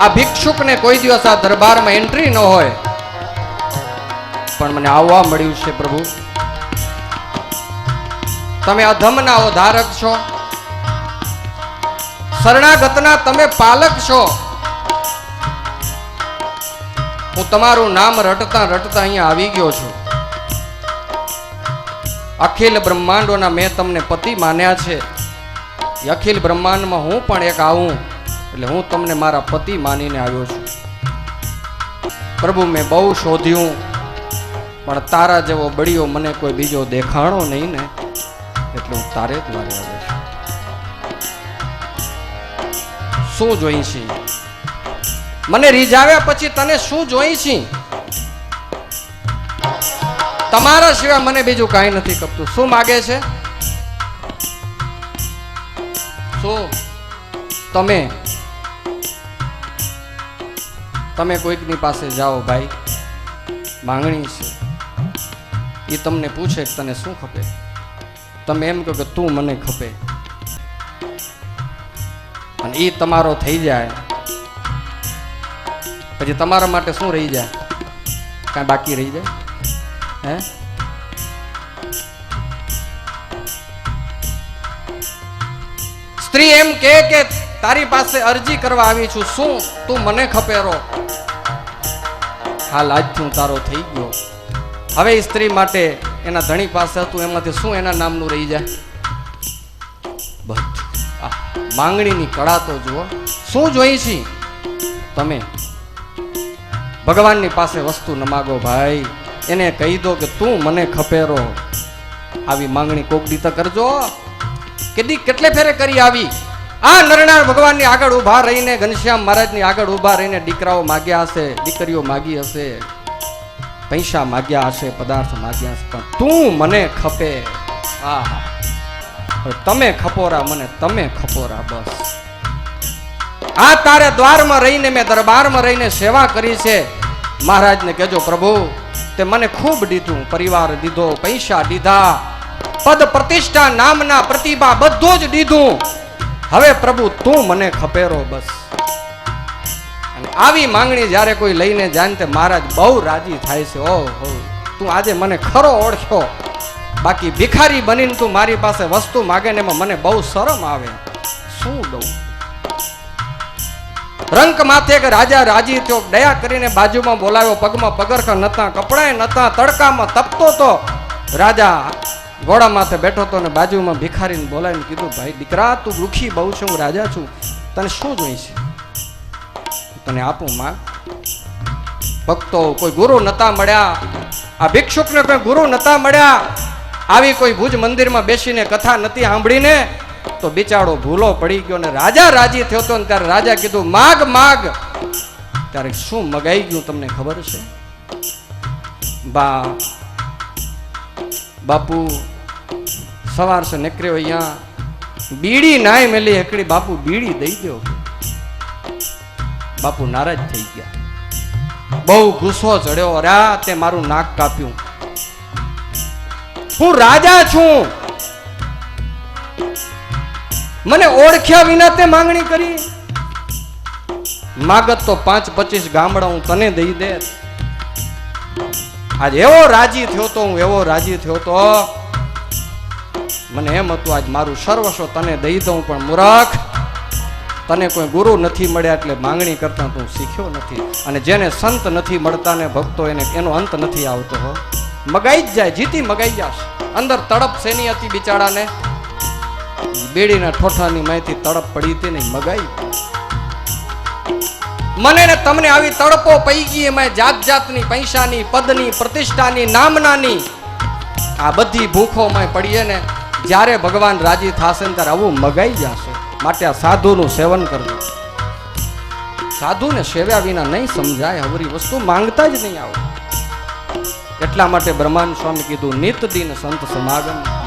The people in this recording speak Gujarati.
આ ભિક્ષુકને કોઈ દિવસ આ દરબારમાં એન્ટ્રી ન હોય. પણ મને આવવા મળ્યું છે પ્રભુ. તમે અધમના ધારક છો. શરણાગતના તમે પાલક છો. હું તમારું નામ રટતા રટતા અહીંયા આવી ગયો છું. અખિલ બ્રહ્માંડોના મેં તમને પતિ માન્યા છે. અખિલ બ્રહ્માંડમાં હું પણ એક આવું. એટલે હું તમને મારા પતિ માનીને આવ્યો છું. પ્રભુ, મેં બહુ શોધ્યું, પણ તારા જેવો બળીઓ મને કોઈ બીજો દેખાણો નહીં ને, એટલે હું તારે જ મારે આવ્યો છું. શું જોઈ છી મને રીઝાવ્યા પછી તને શું જોઈ છી તમારા સિવાય મને બીજું કાંઈ નથી કપતું. શું માગે છે? શું? તમે તમે કોઈકની પાસે જાઓ ભાઈ, માંગણી છે. એ તમને પૂછે કે તને શું ખપે? તમે એમ કહો કે તું મને ખપે. અને એ તમારો થઈ જાય. પછી તમારા માટે શું રહી જાય? કાંઈ બાકી રહી જાય? હે? સ્ત્રી એમ કે તારી પાસે અરજી કરવા આવી છું. શું તું મને ખપેરો? હાલ આજથી હું તારો થઈ ગયો. હવે એ સ્ત્રી માટે એના ધણી પાસે હતું, એમાંથી શું એના નામનું રહી જાય? બધું માંગણીની કળા તો જુઓ. શું જોઈ છી? તમે ભગવાનની પાસે વસ્તુ ન માગો ભાઈ. એને કહી દો કે તું મને ખપેરો. આવી માંગણી કોક દી તો કરજો. કેટલી કેટલે ફેરે કરી આવી? આ નરનાર ભગવાનની આગળ ઊભા રહીને ઘનશ્યામ મહારાજની આગળ ઊભા રહીને દીકરાઓ માગ્યા હશે, દીકરીઓ માગી હશે, પૈસા માગ્યા હશે, પદાર્થ માગ્યા હશે, પણ તું મને ખપે. હા હા તમે ખપોરા મને, તમે ખપોરા બસ. આ તારે દ્વારમાં રહીને મેં દરબારમાં રહીને સેવા કરી છે. મહારાજને કહેજો, પ્રભુ, તે મને ખૂબ દીધું, પરિવાર દીધો, પૈસા દીધા, પદ પ્રતિષ્ઠા નામના પ્રતિભા બધું જ દીધું. હવે પ્રભુ, તું મને ખપેરો બસ. આવી માંગણી જ્યારે કોઈ લઈને જાય તે મહારાજ બહુ રાજી થાય છે. ઓ હો તું આજે મને ખરો ઓળખ્યો. બાકી ભિખારી બનીને તું મારી પાસે વસ્તુ માગે ને એમાં મને બહુ શરમ આવે. શું દઉં? રંક માથે એક રાજા રાજી થયો. દયા કરીને બાજુમાં બોલાવ્યો. પગમાં પગરખા નતા કપડાય નતા તડકામાં તપતો તો રાજા ઘોડા માથે બેઠો હતો ને બાજુમાં ભિખારીને બોલાવીને કીધું, ભાઈ, દીકરા, તું દુઃખી બહુ છે, હું રાજા છું. તને શું જોઈ છે? તને આપું, માં. ભક્તો, કોઈ ગુરુ નતા મળ્યા. આ ભિક્ષુકને કોઈ ગુરુ નતા મળ્યા. આવી કોઈ ભુજ મંદિરમાં બેસીને કથા નથી સાંભળીને? તો બિચારો ભૂલો પડી ગયો ને રાજા રાજી થયો તો ને ત્યારે રાજા કીધું, માગ માગ. ત્યારે શું મગાઈ ગયું તમને ખબર છે? બા બાપુ, સવાર છે નીકળ્યો અહીંયા. બીડી નાય મેલી, એકડી બાપુ બીડી દઈ દો બાપુ નારાજ થઈ ગયા. બહુ ગુસ્સો ચડ્યો અરે તે મારું નાક કાપ્યું. હું રાજા છું. મને ઓળખ્યા વિના તે માંગણી કરી. માગત તો પાંચ પચીસ ગામડા હું તને દઈ દે આજ એવો રાજી થયો તો, હું એવો રાજી થયો તો, મને એમ હતું, આજ મારું સર્વસ્વ તને દઈ દઉં, પણ મૂરખ, તને કોઈ ગુરુ નથી મળ્યા એટલે માંગણી કરતા તું શીખ્યો નથી. અને જેને સંત નથી મળતા ને ભક્તો એને એનો અંત નથી આવતો હો. મગાઈ જ જાય, જીતી મગાઈ જશે. અંદર તડપ શેની હતી બિચારાને? બેડીના ઠોઠાની માહિતી તડપ પડી હતી ને મગાઈ. મને ને તમને આવી તડપો પૈ ગઈ એમાં જાત જાતની પૈસાની, પદની, પ્રતિષ્ઠાની, નામનાની. આ બધી ભૂખોમાં પડીએ ને જ્યારે ભગવાન રાજી થશે ને ત્યારે આવું મગાઈ જશે. માટે આ સાધુનું સેવન કરવું સાધુને સેવ્યા વિના નહીં સમજાય હવરી વસ્તુ માંગતા જ નહીં આવો. એટલા માટે બ્રહ્માંડ સ્વામી કીધું નિત દિન સંત સમાગમ.